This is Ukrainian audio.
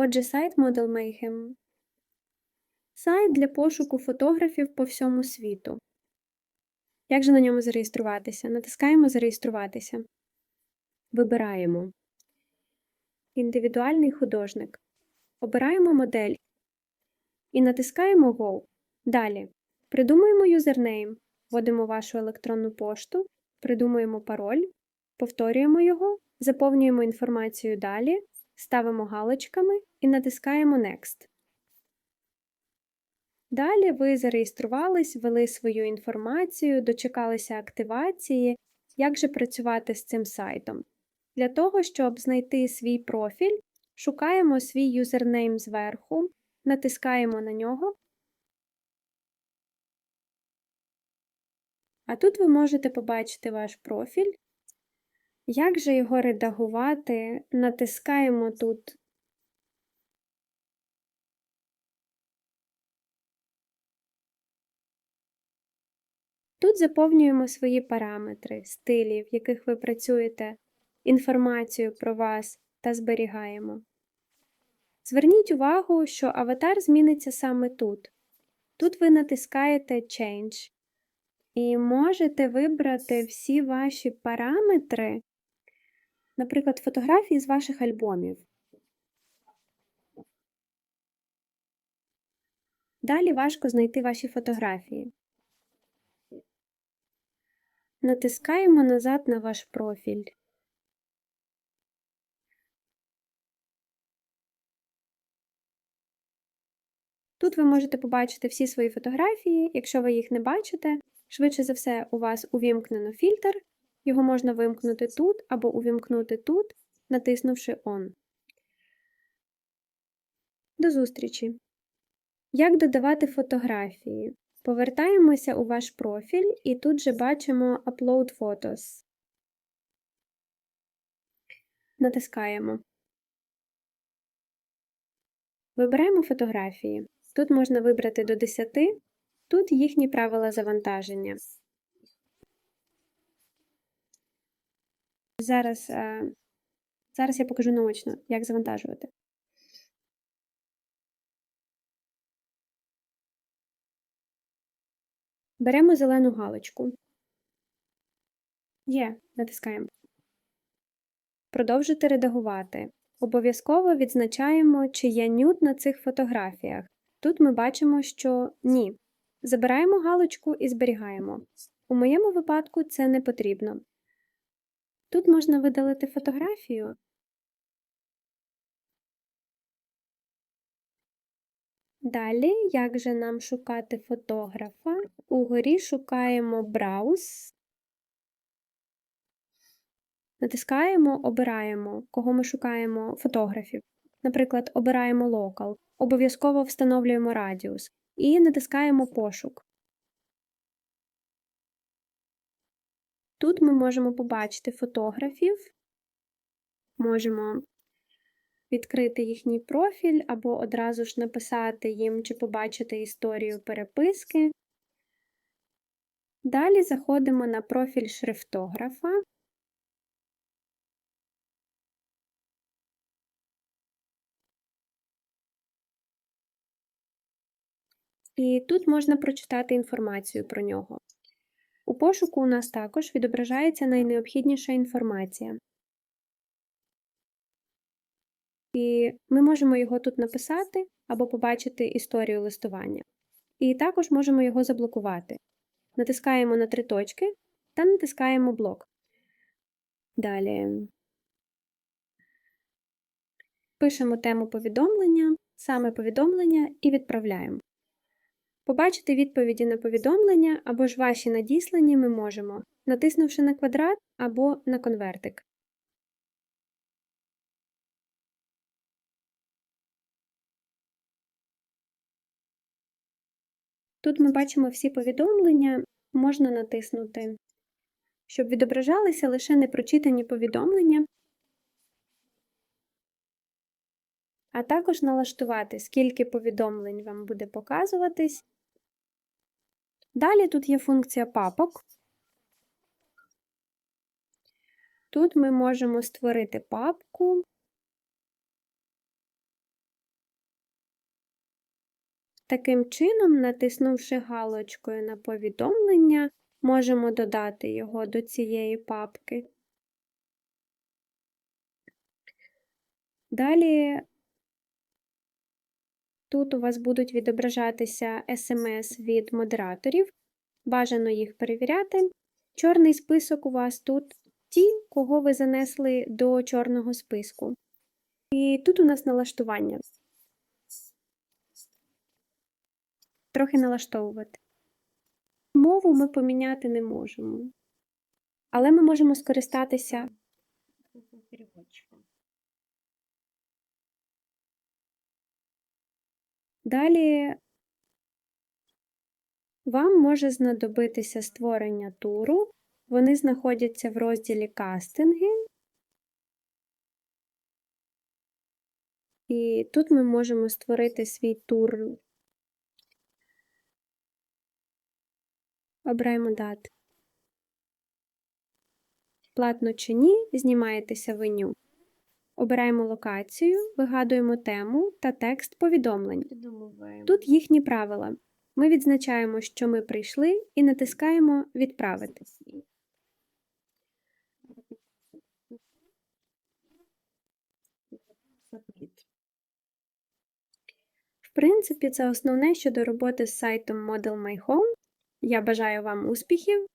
Отже, сайт Model Mayhem. Сайт для пошуку фотографів по всьому світу. Як же на ньому зареєструватися? Натискаємо Зареєструватися. Вибираємо Індивідуальний художник. Обираємо модель і натискаємо Go. Далі придумуємо юзернейм, вводимо вашу електронну пошту, придумуємо пароль, повторюємо його, заповнюємо інформацію далі, ставимо галочками і натискаємо Next. Далі ви зареєструвались, ввели свою інформацію, дочекалися активації. Як же працювати з цим сайтом? Для того, щоб знайти свій профіль, шукаємо свій юзернейм зверху, натискаємо на нього. А тут ви можете побачити ваш профіль. Як же його редагувати? Натискаємо тут Тут заповнюємо свої параметри, стилі, в яких ви працюєте, інформацію про вас та зберігаємо. Зверніть увагу, що аватар зміниться саме тут. Тут ви натискаєте Change і можете вибрати всі ваші параметри, наприклад, фотографії з ваших альбомів. Далі важко знайти ваші фотографії. Натискаємо назад на ваш профіль. Тут ви можете побачити всі свої фотографії, якщо ви їх не бачите, швидше за все, у вас увімкнено фільтр, його можна вимкнути тут або увімкнути тут, натиснувши On. До зустрічі! Як додавати фотографії? Повертаємося у ваш профіль і тут же бачимо Upload Photos. Натискаємо. Вибираємо фотографії. Тут можна вибрати до 10, тут їхні правила завантаження. Зараз, е, Зараз я покажу наочно, як завантажувати. Беремо зелену галочку. Є, натискаємо. Продовжити редагувати. Обов'язково відзначаємо, чи є нюд на цих фотографіях. Тут ми бачимо, що ні. Забираємо галочку і зберігаємо. У моєму випадку це не потрібно. Тут можна видалити фотографію Далі, як же нам шукати фотографа? Угорі шукаємо Browse. Натискаємо, обираємо, кого ми шукаємо фотографів. Наприклад, обираємо Local, обов'язково встановлюємо радіус і натискаємо пошук. Тут ми можемо побачити фотографів, можемо відкрити їхній профіль або одразу ж написати їм чи побачити історію переписки. Далі заходимо на профіль шрифтографа. І тут можна прочитати інформацію про нього. Пошуку у нас також відображається найнеобхідніша інформація. І ми можемо його тут написати або побачити історію листування. І також можемо його заблокувати. Натискаємо на три точки та натискаємо блок. Далі пишемо тему повідомлення, саме повідомлення і відправляємо. Побачити відповіді на повідомлення або ж ваші надіслані ми можемо, натиснувши на квадрат або на конвертик. Тут ми бачимо всі повідомлення, можна натиснути, щоб відображалися лише непрочитані повідомлення, а також налаштувати, скільки повідомлень вам буде показуватись. Далі тут є функція папок. Тут ми можемо створити папку. Таким чином, натиснувши галочкою на повідомлення, можемо додати його до цієї папки. Далі тут у вас будуть відображатися SMS від модераторів. Бажано їх перевіряти. Чорний список у вас тут ті, кого ви занесли до чорного списку. І тут у нас налаштування. Трохи налаштовувати. Мову ми поміняти не можемо. Але ми можемо скористатися Далі вам може знадобитися створення туру. Вони знаходяться в розділі кастинги. І тут ми можемо створити свій тур. Обираємо дати. Платно чи ні, знімаєтеся меню. Обираємо локацію, вигадуємо тему та текст повідомлень. Тут їхні правила. Ми відзначаємо, що ми прийшли, і натискаємо Відправити. В принципі, це основне щодо роботи з сайтом Model My Home. Я бажаю вам успіхів